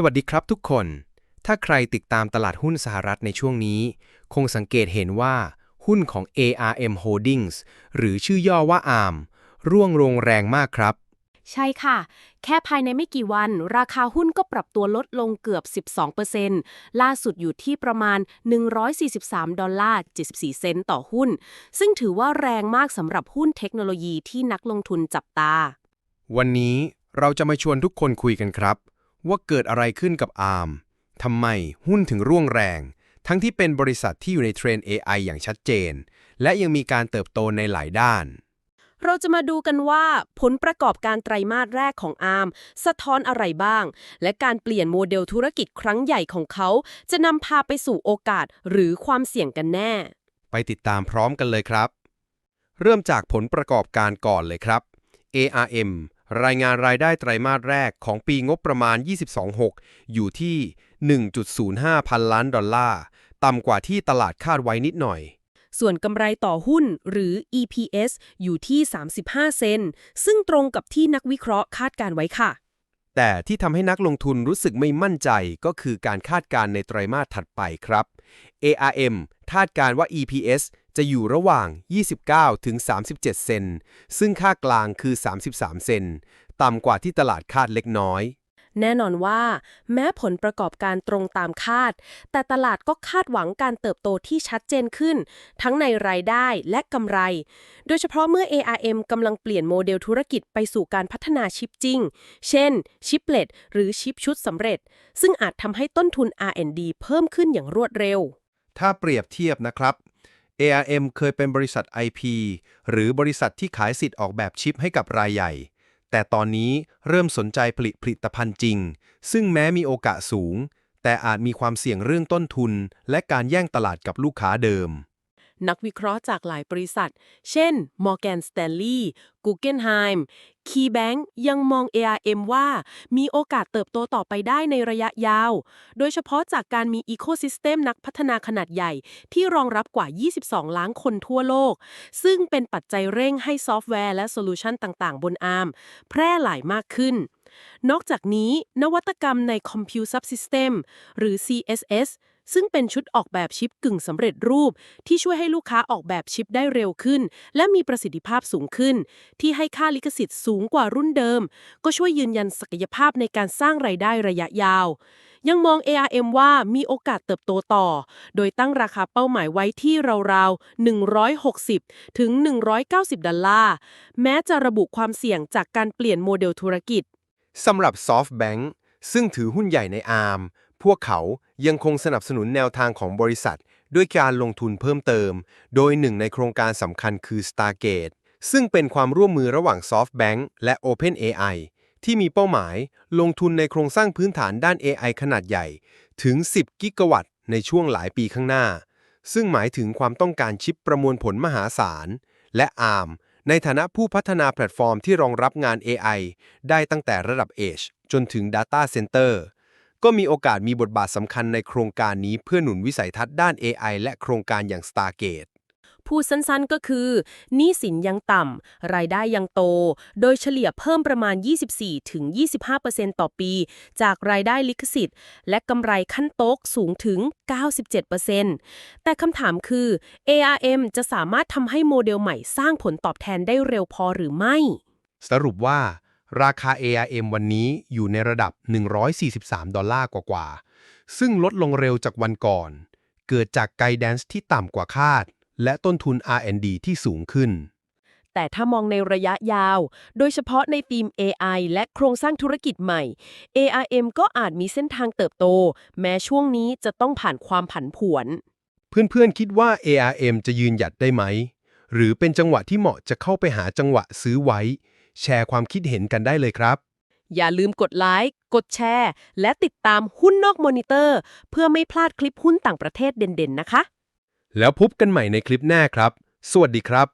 สวัสดีครับทุกคน ถ้าใครติดตามตลาดหุ้นสหรัฐในช่วงนี้ คงสังเกตเห็นว่า หุ้นของ ARM Holdings หรือชื่อย่อว่า ARM ร่วงลงแรงมากครับ ใช่ค่ะ แค่ภายในไม่กี่วัน ราคาหุ้นก็ปรับตัวลดลงเกือบ 12%ล่าสุดอยู่ที่ประมาณ 143 ดอลลาร์ 74 เซนต์ต่อหุ้น ซึ่งถือว่าแรงมากสำหรับหุ้นเทคโนโลยีที่นักลงทุนจับตา วันนี้เราจะมาชวนทุกคนคุยกันครับ ว่าเกิดอะไรขึ้นกับ ARM ทำไมหุ้นถึงร่วงแรง ทั้งที่เป็นบริษัทที่อยู่ในเทรนด์ AI อย่างชัดเจน และยังมีการเติบโตในหลายด้าน เราจะมาดูกันว่าผลประกอบการไตรมาสแรกของ ARM สะท้อนอะไรบ้าง และการเปลี่ยนโมเดลธุรกิจครั้งใหญ่ของเขา จะนำพาไปสู่โอกาสหรือความเสี่ยงกันแน่ ไปติดตามพร้อมกันเลยครับ เริ่มจากผลประกอบการก่อนเลยครับ ARM รายงานรายได้ไตรมาสแรกของปีงบประมาณ 22.6 อยู่ที่ 1.05 พันล้านดอลลาร์ ต่ำกว่าที่ตลาดคาดไว้นิดหน่อย ส่วนกำไรต่อหุ้นหรือ EPS อยู่ที่ 35 เซนต์ซึ่งตรงกับที่นักวิเคราะห์คาดการไว้ค่ะ แต่ที่ทำให้นักลงทุนรู้สึกไม่มั่นใจก็คือการคาดการณ์ในไตรมาสถัดไปครับ ARM คาดการณ์ว่า EPS จะอยู่ระหว่าง 29 ถึง 37 เซนต์ซึ่งค่ากลางคือ 33 เซนต์ต่ำกว่าที่ตลาดคาดเล็กน้อย แน่นอนว่า แม้ผลประกอบการตรงตามคาด แต่ตลาดก็คาดหวังการเติบโตที่ชัดเจนขึ้น ทั้งในรายได้และกำไร โดยเฉพาะเมื่อ ARM กำลังเปลี่ยนโมเดลธุรกิจไปสู่การพัฒนาชิปจริง เช่น ชิปเลตหรือชิปชุดสำเร็จ ซึ่งอาจทำให้ต้นทุน R&D เพิ่มขึ้นอย่างรวดเร็ว ถ้าเปรียบเทียบนะครับ ARM เคยเป็นบริษัท IP หรือบริษัทที่ขายสิทธิ์ออกแบบชิปให้กับรายใหญ่ แต่ตอนนี้เริ่มสนใจผลิตผลิตภัณฑ์จริง ซึ่งแม้มีโอกาสสูง แต่อาจมีความเสี่ยงเรื่องต้นทุน และการแย่งตลาดกับลูกค้าเดิม นักวิเคราะห์จากหลายบริษัท เช่น Morgan Stanley Guggenheim KeyBank ยังมอง ARM ว่ามีโอกาสเติบโตต่อไปได้ในระยะยาว โดยเฉพาะจากการมีอีโคซิสเต็มนักพัฒนาขนาดใหญ่ ที่รองรับกว่า 22 ล้านคนทั่วโลก ซึ่งเป็นปัจจัยเร่งให้ซอฟต์แวร์และโซลูชันต่างๆ บน ARM แพร่หลายมากขึ้นนอกจากนี้นวัตกรรมใน Compute Subsystem หรือ CSS ซึ่งเป็นชุดออกแบบชิปกึ่งสำเร็จรูป ที่ช่วยให้ลูกค้าออกแบบชิปได้เร็วขึ้น และมีประสิทธิภาพสูงขึ้น ที่ให้ค่าลิขสิทธิ์สูงกว่ารุ่นเดิม ก็ช่วยยืนยันศักยภาพในการสร้างไรายได้ระยะยาว ยังมอง ARM ว่ามีโอกาสเติบโตต่อ โดยตั้งราคาเป้าหมายไว้ที่ราวๆ 160 ถึง 190 ดอลลาร์ แม้จะระบุความเสี่ยงจากการเปลี่ยนโมเดลธุรกิจสำหรับ SoftBank ซึ่งถือหุ้นใหญ่ใน ARM พวกเขายังคงสนับสนุนแนวทางของบริษัท ด้วยการลงทุนเพิ่มเติม โดยหนึ่งในโครงการสำคัญคือ Stargate ซึ่งเป็นความร่วมมือระหว่าง SoftBank และ OpenAI ที่มีเป้าหมายลงทุนในโครงสร้างพื้นฐานด้าน AI ขนาดใหญ่ ถึง 10 กิกะวัตต์ในช่วงหลายปีข้างหน้า ซึ่งหมายถึงความต้องการชิปประมวลผลมหาศาล และ ARM ในฐานะผู้พัฒนาแพลตฟอร์มที่รองรับงาน AI ได้ตั้งแต่ระดับ Edge จนถึง Data Center ก็มีโอกาสมีบทบาทสำคัญในโครงการนี้เพื่อหนุนวิสัยทัศน์ด้าน AI และโครงการอย่าง Stargate พูดสั้นๆก็คือหนี้สินยังต่ำ รายได้ยังโต โดยเฉลี่ยเพิ่มประมาณ 24-25%ต่อปี จากรายได้ลิขสิทธิ์ และกำไรขั้นโต๊ะสูงถึง 97%แต่คำถามคือ ARM จะสามารถทำให้โมเดลใหม่สร้างผลตอบแทนได้เร็วพอหรือไม่ สรุปว่า ราคา ARM วันนี้อยู่ในระดับ 143 ดอลลาร์กว่าๆ ซึ่งลดลงเร็วจากวันก่อน เกิดจากไกด์แดนซ์ที่ต่ำกว่าคาด และต้นทุน R&D ที่สูงขึ้น แต่ถ้ามองในระยะยาว โดยเฉพาะในธีม AI และโครงสร้างธุรกิจใหม่ ARM ก็อาจมีเส้นทางเติบโต แม้ช่วงนี้จะต้องผ่านความผันผวน เพื่อนๆ คิดว่า ARM จะยืนหยัดได้ไหม หรือเป็นจังหวะที่เหมาะจะเข้าไปหาจังหวะซื้อไว้ แชร์ความคิดเห็นกันได้เลยครับ อย่าลืมกดไลค์ กดแชร์ และติดตามหุ้นนอกมอนิเตอร์ เพื่อไม่พลาดคลิปหุ้นต่างประเทศเด่นๆ นะคะ แล้วพบกันใหม่ในคลิปหน้าครับ สวัสดีครับ